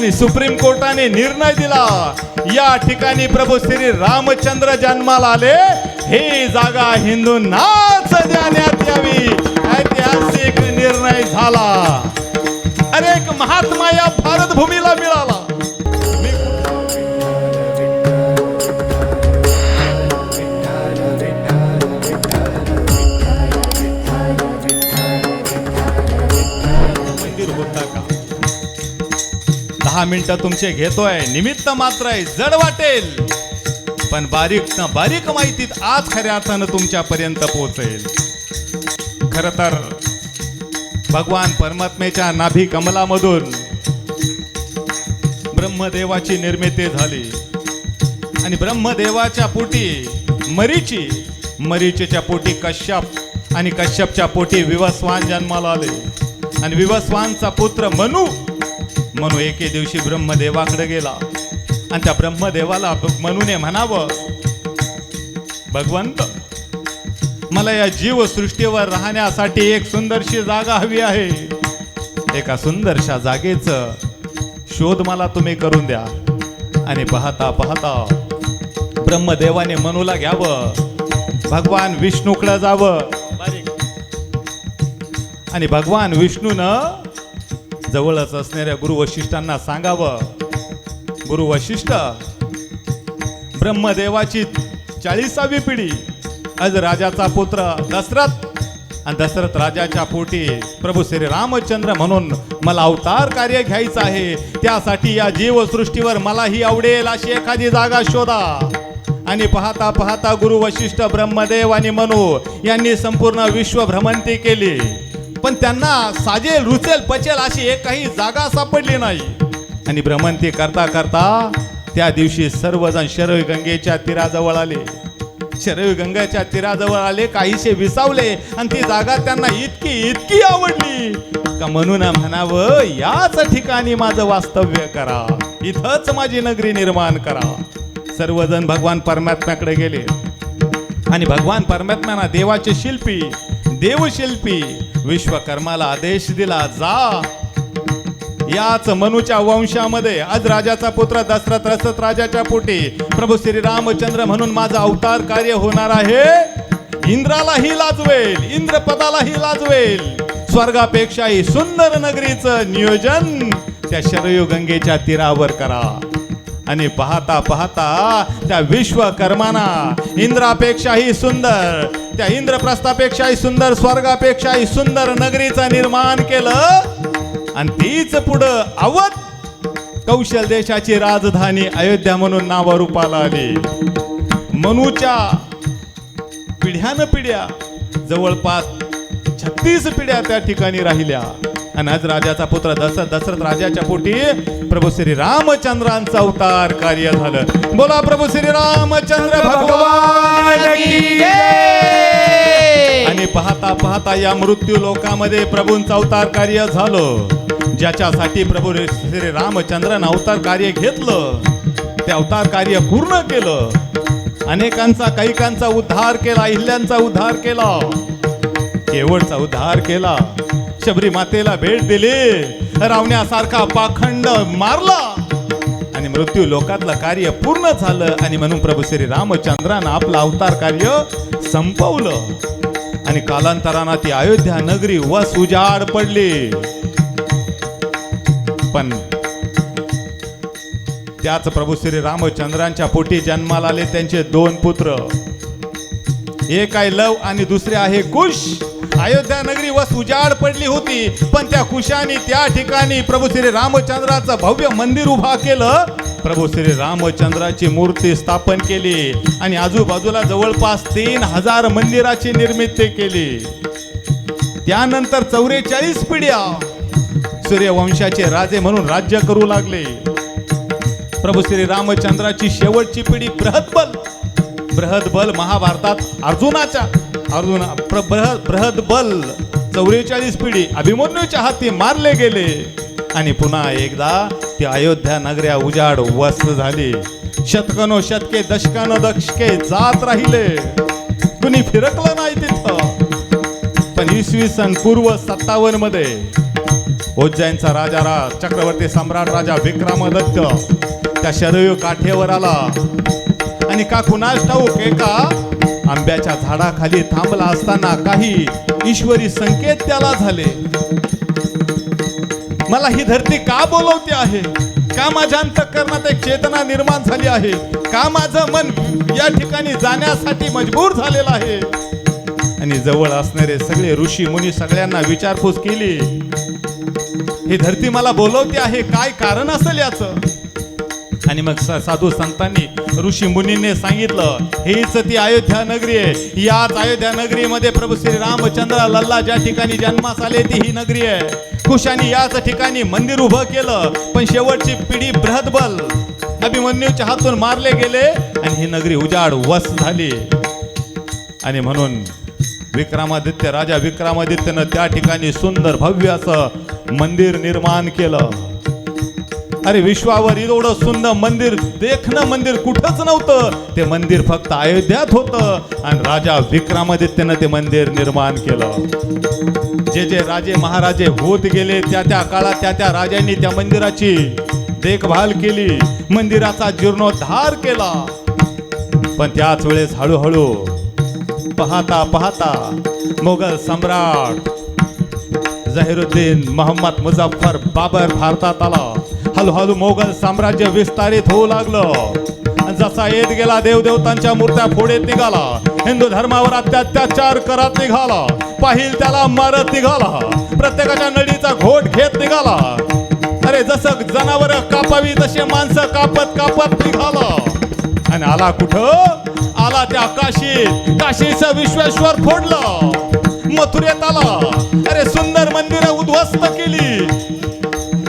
आणि सुप्रीम कोर्टाने निर्णय दिला. या ठिकाणी प्रभू श्री रामचंद्र जन्माला आले. हे जागा हिंदूंनाच देण्यात यावी. ऐतिहासिक निर्णय झाला. अरे एक महात्मा या भारत भूमीला मिळाला. दहा मिनिटं तुमचे घेतोय. निमित्त मात्र आहे जड वाटेल. पण बारीक न बारीक माहितीत आज खऱ्या अर्थानं तुमच्यापर्यंत पोहोचेल. खर तर भगवान परमात्मेच्या नाभी कमलामधून ब्रह्मदेवाची निर्मिती झाली. आणि ब्रह्मदेवाच्या पोटी मरीची मरीचीच्या पोटी कश्यप आणि कश्यपच्या पोटी विवस्वान जन्माला आले. आणि विवस्वानचा पुत्र मनु मनु एके दिवशी ब्रह्मदेवाकडे गेला. आणि त्या ब्रह्मदेवाला मनुने म्हणावं भगवंत मला या जीवसृष्टीवर राहण्यासाठी एक सुंदरशी जागा हवी आहे. एका सुंदरशा जागेचं शोध मला तुम्ही करून द्या. आणि पाहता पाहता ब्रह्मदेवाने मनूला घ्यावं. भगवान विष्णूकडे जावं. आणि भगवान विष्णूनं जवळच असणाऱ्या गुरु वशिष्ठांना सांगावं. गुरु वशिष्ठ ब्रह्मदेवाची चाळीसावी पिढी आज राजाचा पुत्र दशरथ आणि दशरथ राजाच्या पोटी प्रभू श्री रामचंद्र म्हणून मला अवतार कार्य घ्यायचं आहे. त्यासाठी या जीवसृष्टीवर मलाही आवडेल अशी एखादी जागा शोधा. आणि पाहता पाहता गुरु वशिष्ठ ब्रह्मदेव आणि मनु यांनी संपूर्ण विश्व भ्रमंती केली. पण त्यांना साजेल रुचेल पचेल अशी एक काही जागा सापडली नाही. आणि भ्रमंती करता करता त्या दिवशी सर्वजण शरवी गंगेच्या तीराजवळ आले. शरवी गंगेच्या तीराजवळ आले काहीसे विसावले आणि ती जागा त्यांना इतकी इतकी आवडली का म्हणून म्हणावं याच ठिकाणी माझं वास्तव्य करा. इथंच माझी नगरी निर्माण करा. सर्वजण भगवान परमात्म्याकडे गेले. आणि भगवान परमात्म्याना देवाचे शिल्पी देवशिल्पी विश्वकर्माला आदेश दिला जा. याच मनुच्या वंशामध्ये आज राजाचा पुत्र दशरथ रसत राजाच्या पोटी प्रभू श्री रामचंद्र म्हणून माझा अवतार कार्य होणार आहे. इंद्रालाही लाजवेल इंद्रपदालाही लाजवेल. स्वर्गापेक्षाही सुंदर नगरीचं नियोजन त्या शरयू गंगेच्या तीरावर करा. आणि पाहता पाहता त्या विश्वकर्माना इंद्रापेक्षाही सुंदर त्या इंद्रप्रस्थापेक्षाही सुंदर स्वर्गापेक्षाही सुंदर नगरीचं निर्माण केलं. आणि तीच पुढं अवध कौशल देशाची राजधानी अयोध्या म्हणून नावारूपाला आली. मनूच्या पिढ्यान पिढ्या जवळपास छत्तीस पिढ्या त्या ठिकाणी राहिल्या. आणि आज राजाचा पुत्र दशरथ दशरथ राजाच्या पोटी प्रभू श्री रामचंद्रांचा अवतार कार्य झालं. बोला प्रभू श्री रामचंद्र भगवान आणि पाहता पाहता या मृत्यू लोकामध्ये प्रभूंचा अवतार कार्य झालं. ज्याच्यासाठी प्रभू श्री रामचंद्रन अवतार कार्य घेतलं. ते अवतार कार्य पूर्ण केलं. अनेकांचा कैकांचा उद्धार केला अहिल्यांचा उद्धार केला. केवळचा उद्धार केला. शबरी मातेला भेट दिली. रावण्यासारखा पाखंड मारला. आणि मृत्यू लोकातलं कार्य पूर्ण झालं. आणि म्हणून प्रभू श्री रामचंद्रानं आपलं अवतार कार्य संपवलं. आणि कालांतरानं ती अयोध्या नगरी वस उजाड पडली. पण त्याच प्रभू श्री रामचंद्रांच्या पोटी जन्माला आले त्यांचे दोन पुत्र. एक आहे लव आणि दुसरे आहे कुश. अयोध्या नगरी वस उजाड पडली होती पण त्या कुशाने त्या ठिकाणी प्रभू श्री रामचंद्राचं भव्य मंदिर उभा केलं. प्रभू श्री रामचंद्राची मूर्ती स्थापन केली आणि आजूबाजूला जवळपास तीन हजार मंदिराची निर्मिती केली. त्यानंतर चौवेचाळीस पिढ्या सूर्यवंशाचे राजे म्हणून राज्य करू लागले. प्रभू श्री रामचंद्राची शेवटची पिढी बृहदबल बृहदबल महाभारतात अर्जुनाच्या अर्जुन बृहद बृह- बल चौवेचाळीस पिढी अभिमन्यूच्या हाती मारले गेले. आणि पुन्हा एकदा ती अयोध्या नगऱ्या उजाड वस्त झाली. शतकनो शतके दशकानो दशके जात राहिले. कुणी फिरकलं नाही तिथं. पण इसवी सन पूर्व सत्तावन्नमध्ये उज्जैनचा राजा रा चक्रवर्ती सम्राट राजा विक्रमादित्य त्या शरयू काठेवर आला. आणि का कुणास ठाऊक एका आंब्याच्या झाडाखाली थांबला असताना काही ईश्वरी संकेत त्याला झाले. मला ही धरती का बोलवते आहे? का माझ्या अंतकरणात एक चेतना निर्माण झाली आहे? का माझं मन या ठिकाणी जाण्यासाठी मजबूर झालेलं आहे? आणि जवळ असणारे सगळे ऋषी मुनी सगळ्यांना विचारपूस केली ही धरती मला बोलवते आहे? काय कारण असेल याचं? आणि मग साधू संतांनी ऋषी मुनींनी सांगितलं हीच ती अयोध्या नगरी आहे. याच अयोध्या नगरीमध्ये प्रभू श्री रामचंद्र लल्ला ज्या ठिकाणी जन्मास आले ती ही नगरी आहे. कुशाने याच ठिकाणी मंदिर उभं केलं पण शेवटची पिढी बृहदबल अभिमन्यूच्या हातून मारले गेले आणि ही नगरी उजाड वस झाली. आणि म्हणून विक्रमादित्य राजा विक्रमादित्यनं त्या ठिकाणी सुंदर भव्य असं मंदिर निर्माण केलं. अरे विश्वावर एवढं सुंदर मंदिर देखणं मंदिर कुठंच नव्हतं. ते मंदिर फक्त अयोध्यात होतं. आणि राजा विक्रमादित्यनं ते मंदिर निर्माण केलं. जे जे राजे महाराजे होत गेले त्या त्या काळात त्या त्या राजांनी त्या मंदिराची देखभाल केली. मंदिराचा जीर्णोद्धार केला. पण त्याच वेळेस हळूहळू पाहता पाहता मोगल सम्राट जहिरुद्दीन मोहम्मद मुझफ्फर बाबर भारतात आला. हळूहळू मोगल साम्राज्य विस्तारित होऊ लागलं. आणि जसा येत गेला देवदेवतांच्या मूर्त्या फोडेत निघाला. हिंदू धर्मावर अत्याचार करत निघाला. पाहिल त्याला मारत निघाला. प्रत्येकाच्या नळीचा घोट घेत निघाला. अरे जसं जनावर कापावी तसे माणसं कापत कापत निघाला. आणि आला कुठं? आला त्या काशीत काशीचं विश्वेश्वर फोडलं. मथुरेत आला. अरे सुंदर मंदिर उद्ध्वस्त केली.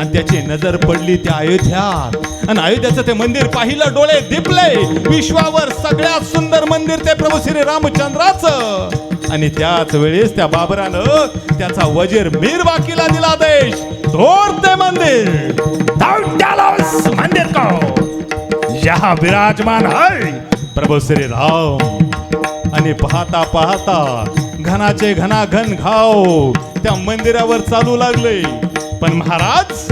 आणि त्याची नजर पडली त्या अयोध्यात. आणि अयोध्याचं ते मंदिर पाहिलं डोळे दिपले. विश्वावर सगळ्यात सुंदर मंदिर ते प्रभू श्री रामचंद्राचं. आणि त्याच वेळेस त्या बाबरानं त्याचा वजीर मीर बाकीला दिला देश. तोड ते मंदिर. मंदिर को यहाँ विराजमान है प्रभू श्री राम. आणि पाहता पाहता घनाचे घना घन घाव त्या मंदिरावर चालू लागले. पण महाराज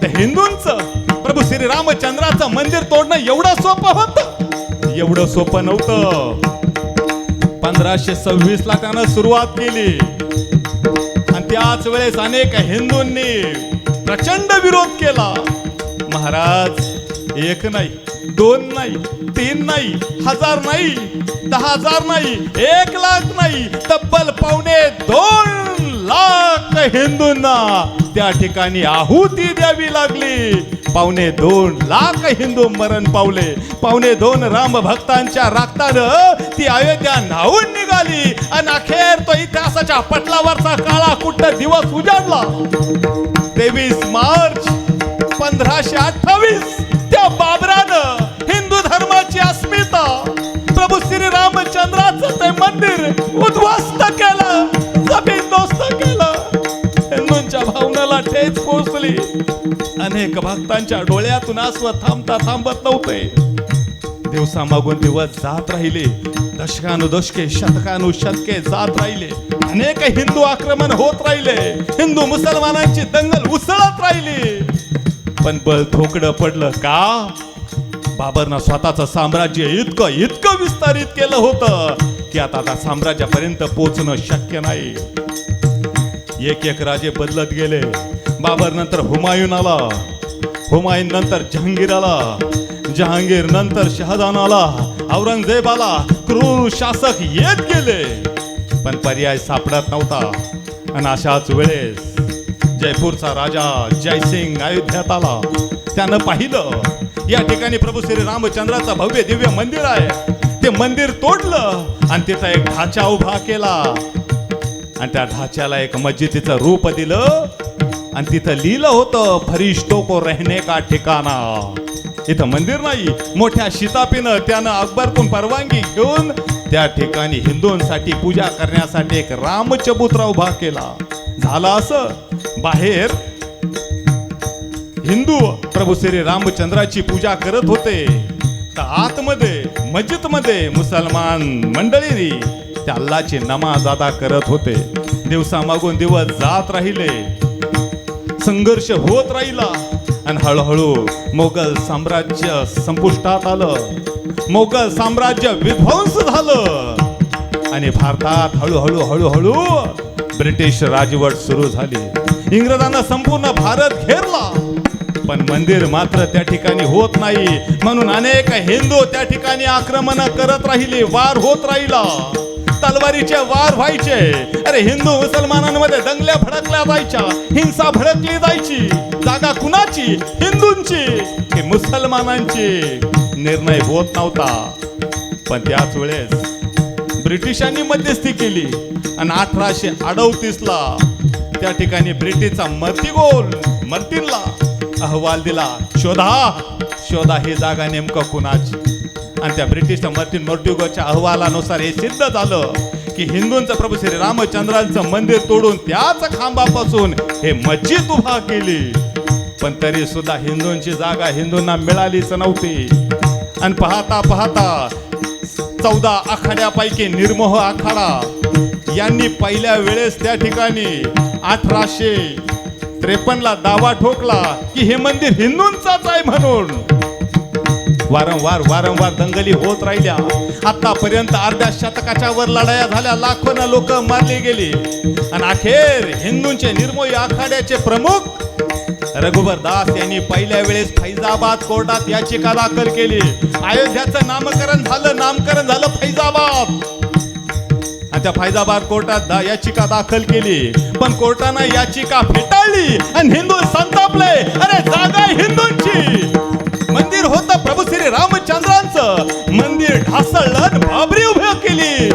त्या हिंदूंच प्रभू श्री रामचंद्राचं मंदिर तोडणं एवढं सोपं होत? एवढं सोपं नव्हतं. पंधराशे सव्वीस ला त्यानं सुरुवात केली. आणि त्याच वेळेस अनेक हिंदूंनी प्रचंड विरोध केला. महाराज एक नाही दोन नाही तीन नाही हजार नाही दहा हजार नाही एक लाख नाही तब्बल पावणे दोन लाख हिंदूंना त्या ठिकाणी आहुती द्यावी लागली. पावणे दोन लाख हिंदू मरण पावले. पावणे दोन राम भक्तांच्या राखतानं ती अयोध्या न्हावून निघाली. आणि अखेर तो इतिहासाच्या पटलावरचा काळा कुठ दिवस उजाडला? तेवीस मार्च पंधराशे अठ्ठावीस. त्या बाबरानं हिंदू धर्माची अस्मिता. प्रभू श्री रामचंद्राचं ते मंदिर उद्ध्वस्त अनेक भक्तांच्या डोळ्यातून आसव थांबता थांबत नव्हते. दिवसामागून दिवस जात राहिले. दशकानुदशके शतकानुशतके जात राहिले. अनेक हिंदू आक्रमण होत राहिले. हिंदू मुसलमानांची दंगल उसळत राहिली. पण बळ थोकडं पडलं का? बाबरनं स्वतःचं साम्राज्य इतकं इतकं विस्तारित केलं होतं की आता आता साम्राज्यापर्यंत पोचणं शक्य नाही. एक एक राजे बदलत गेले. बाबर नंतर हुमायून आला. हुमायून नंतर जहांगीर आला. जहांगीर नंतर शहाजान आला. औरंगजेब आला. क्रूर शासक येत गेले. पण पर्याय सापडत नव्हता. आणि अशाच वेळेस जयपूरचा राजा जयसिंग अयोध्यात आला. त्यानं पाहिलं या ठिकाणी प्रभू श्री रामचंद्राचं भव्य दिव्य मंदिर आहे. ते मंदिर तोडलं आणि तिथं एक ढाचा उभा केला. आणि त्या ढाच्याला एक मस्जिदीचं रूप दिलं. आणि तिथं लिहिलं होतं फरिश्तो को रहने का ठिकाणा इथं मंदिर नाही मोठ्या शितापीनं त्यानं अकबरतून परवानगी घेऊन त्या ठिकाणी हिंदूंसाठी पूजा करण्यासाठी एक रामचबुत्रा उभा केला. झालं असं. बाहेर हिंदू प्रभू श्री रामचंद्राची पूजा करत होते. तर आतमध्ये मस्जिदमध्ये मुसलमान मंडळीनी त्या अल्लाची नमाज अदा करत होते. दिवसामागून दिवस जात राहिले. संघर्ष होत राहिला आणि हळूहळू मोगल साम्राज्य संपुष्टात आलं. मोगल साम्राज्य विध्वंस झालं. आणि भारतात हळूहळू हळूहळू ब्रिटिश राजवट सुरू झाली. इंग्रजांना संपूर्ण भारत घेरला. पण मंदिर मात्र त्या ठिकाणी होत नाही. म्हणून अनेक हिंदू त्या ठिकाणी आक्रमण करत राहिले वार होत राहिला. तलवारीचे वार व्हायचे. अरे हिंदू मुसलमानांमध्ये दंगल्या भडकल्या जायच्या हिंसा भडकली जायची. जागा कुणाची? हिंदूंची. की मुसलमानांची. निर्णय होत नव्हता. पण त्याच वेळेस ब्रिटिशांनी मध्यस्थी केली. आणि अठराशे अडौतीस ला त्या ठिकाणी ब्रिटिशचा मर्तिगोल मर्तिनला अहवाल दिला शोधा. शोधा ही जागा नेमकं कुणाची? आणि त्या ब्रिटिश मर्तिन मर्टिगोच्या अहवालानुसार हे सिद्ध झालं की हिंदूंचं प्रभू श्री रामचंद्रांचं मंदिर तोडून त्याच खांबापासून हे मस्जिद उभा केली. पण तरी सुद्धा हिंदूंची जागा हिंदूंना मिळालीच नव्हती. आणि पाहता पाहता चौदा आखाड्यापैकी निर्मोह आखाडा यांनी पहिल्या वेळेस त्या ठिकाणी अठराशे त्रेपन्नला दावा ठोकला की हे मंदिर हिंदूंचाच आहे म्हणून. वारंवार वारंवार दंगली होत राहिल्या. आतापर्यंत अर्ध्या शतकाच्या वर लढाया झाल्या लाखोना लोक मारली गेली. आणि अखेर हिंदूंचे निर्मोही आखाड्याचे प्रमुख रघुबर दास यांनी पहिल्या वेळेस फैजाबाद कोर्टात याचिका दाखल केली. अयोध्याचं नामकरण झालं नामकरण झालं फैजाबाद. आणि त्या फैजाबाद कोर्टात दा- याचिका दाखल केली. पण कोर्टानं याचिका फेटाळली आणि हिंदू संतापले. अरे जागा हिंदूंची. प्रभू श्री रामचंद्रांचं मंदिर ढासळलं बाबरी उभी केली.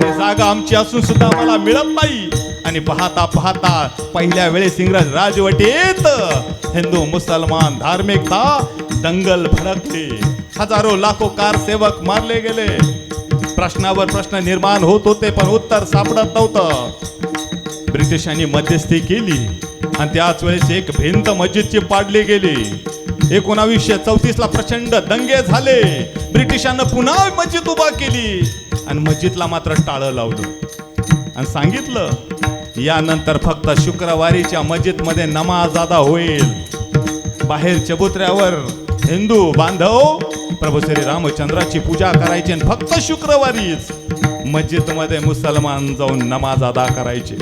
ते जागा आमची असून सुद्धा मला मिळत नाही. आणि पाहता पाहता पहिल्या वेळेस इंग्रज राजवटीत हिंदू मुसलमान धार्मिकता दंगल भडकली. हजारो लाखो कार सेवक मारले गेले. प्रश्नावर प्रश्न निर्माण होत होते पण उत्तर सापडत नव्हतं. ब्रिटिशांनी मध्यस्थी केली. आणि त्याच वेळेस एक भिंत मस्जिदची पाडली गेली. एकोणावीसशे चौतीस ला प्रचंड दंगे झाले. ब्रिटिशांना पुन्हा मस्जिद उभा केली. आणि मस्जिदला मात्र टाळं लावलं. आणि सांगितलं यानंतर फक्त शुक्रवारीच्या मस्जिदमध्ये नमाज अदा होईल. बाहेर चबुतऱ्यावर हिंदू बांधव प्रभू श्री रामचंद्राची पूजा करायची आणि फक्त शुक्रवारीच मस्जिदमध्ये मुसलमान जाऊन नमाज अदा करायचे.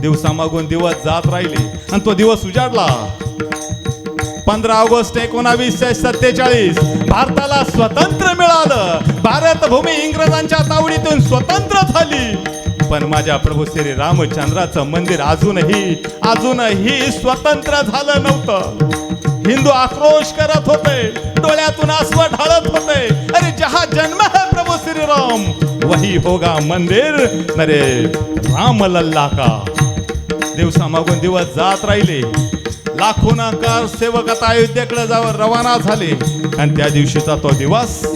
दिवसामागून दिवस जात राहिले आणि तो दिवस उजाडला. पंधरा ऑगस्ट एकोणावीसशे सत्तेचाळीस. भारताला स्वतंत्र मिळालं. भारत भूमी इंग्रजांच्या तावडीतून स्वतंत्र झाली. पण माझ्या प्रभू श्री रामचंद्राचं मंदिर अजूनही अजूनही स्वतंत्र झालं नव्हतं. हिंदू आक्रोश करत होते. डोळ्यातून आसव ढाळत होते. अरे जहा जन्म है प्रभू श्री राम वही होगा मंदिर नरे राम लल्ला का. दिवसामागून दिवस जात राहिले. लाखो कार सेवक आता अयोध्येकडे जावं रवाना झाले. आणि त्या दिवशीचा तो दिवस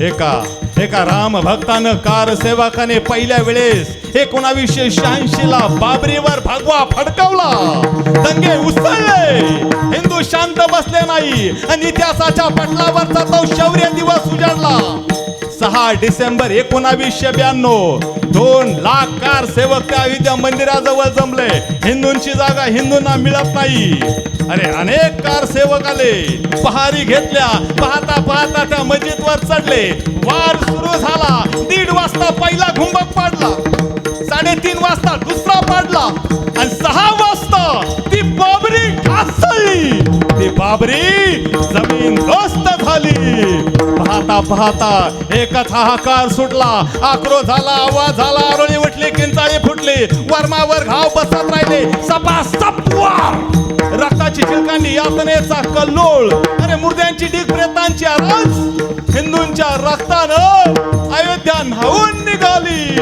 एका एका राम भक्तानं कार सेवकाने पहिल्या वेळेस एकोणावीसशे शहाऐंशी ला बाबरीवर भगवा फडकावला. दंगे उसळले. हिंदू शांत बसले नाही. आणि इतिहासाच्या पटलावरचा तो शौर्य दिवस उजाडला. सहा डिसेंबर एकोणावीसशे ब्याण्णव. दोन लाख कार सेवक त्या अयोध्या मंदिराजवळ जमले. हिंदूंची जागा हिंदूंना मिळत नाही. अरे अनेक कार सेवक आले. पहारी घेतल्या. पाहता पाहता त्या मस्जिदवर चढले. वार सुरू झाला. दीड वाजता पहिला घुंबक पाडला. साडेतीन वाजता दुसरा पाडला. आणि सहा वाजता ती बाबरी ढासळली. ती बाबरी जमीन दोस्त झाली. पाहता पाहता एकच हाहाकार सुटला. आक्रोश झाला आवाज झाला आरोळी उठली किंचाळी फुटली. वर्मावर घाव बसत राहिले. सपा सपवा! रक्ताची चिलकांनी यातनेचा कल्लोळ. अरे मुर्द्यांची ढीग प्रेतांची आराज. हिंदूंच्या रक्तानं अयोध्या न्हावून निघाली.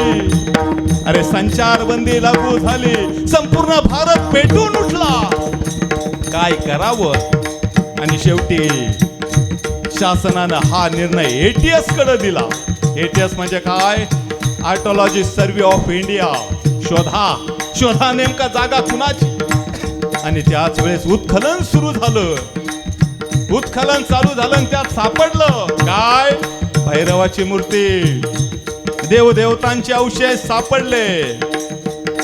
अरे संचारबंदी लागू झाली. संपूर्ण भारत पेटून उठला. काय करावं? आणि शेवटी शासनानं हा निर्णय एटीएसकडे दिला. एटीएस म्हणजे काय? आर्टोलॉजी सर्व्हे ऑफ इंडिया शोधा. शोधा नेमका जागा कुणाची? आणि त्याच वेळेस उत्खनन सुरू झालं. उत्खनन चालू झालं आणि त्यात सापडलं. काय? भैरवाची मूर्ती. देवदेवतांचे अवशेष सापडले.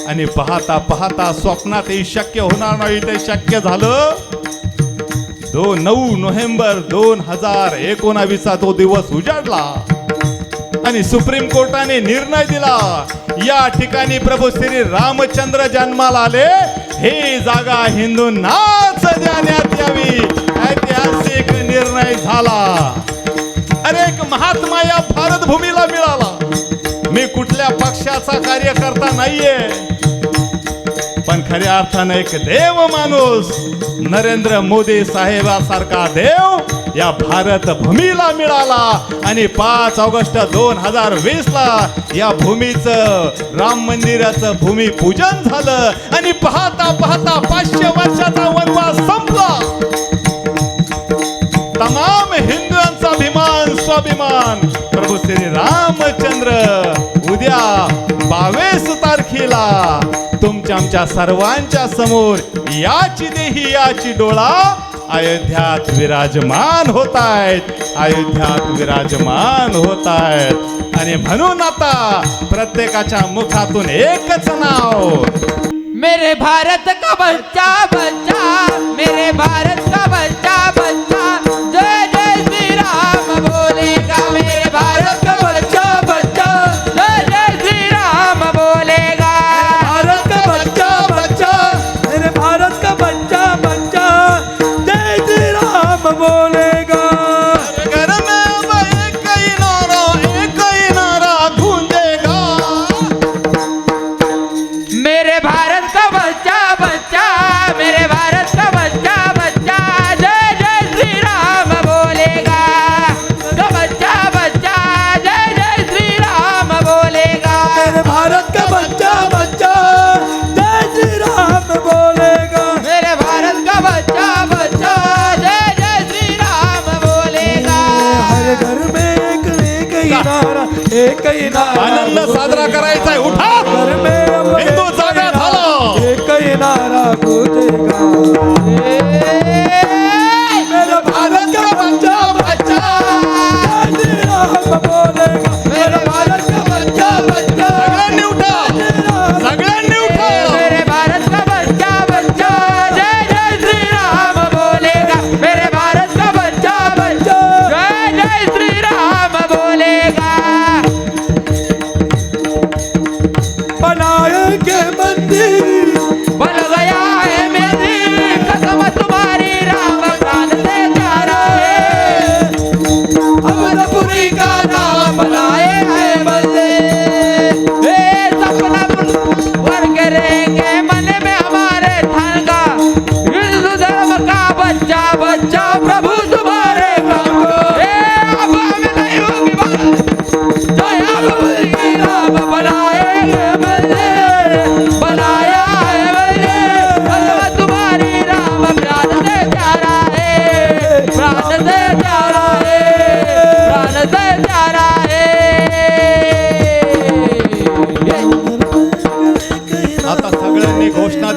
आणि पाहता पाहता स्वप्नातही शक्य होणार नाही ते शक्य झालं. दोन नऊ नोव्हेंबर दोन हजार एकोणावीसचा तो दिवस उजाडला. आणि सुप्रीम कोर्टाने निर्णय दिला या ठिकाणी प्रभू श्री रामचंद्र जन्माला आले. ही जागा हिंदूंनाच देण्यात यावी. ऐतिहासिक निर्णय झाला. अरे एक महात्मा या भारत भूमीला मिळाला. मी कुठल्या पक्षाचा कार्यकर्ता नाहीये. पण खऱ्या अर्थानं एक देव माणूस नरेंद्र मोदी साहेबासारखा देव या भारत भूमीला मिळाला. आणि पाच ऑगस्ट दोन हजार वीस ला या भूमीचं राम मंदिराचं भूमिपूजन झालं. आणि पाहता पाहता पाचशे वर्षाचा वनवास संपला. तमाम हिंदूंचा अभिमान स्वाभिमान. प्रभू श्री रामचंद्र. उद्या बावीस तारखेला तुमच्या आमच्या सर्वांच्या समोर याची देही याची डोळा अयोध्यात विराजमान होत आहेत अयोध्यात विराजमान होत आहेत आणि म्हणून आता प्रत्येकाच्या मुखातून एकच नाव. मेरे भारत का बच्चा बच्चा मेरे भारत का बच्चा बच्चा. साजरा करायचा आहे उठा हिंदू जागा ही झाला. नारा, एक ही मेरे भारत का बच्चा बोलेगा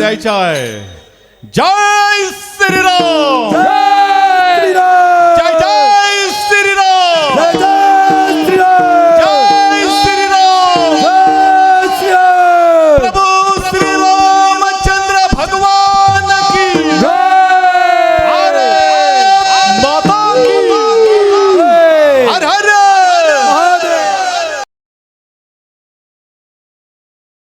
आता सगळ्यांनी घोषणा द्यायच्या आहे जय श्रीराम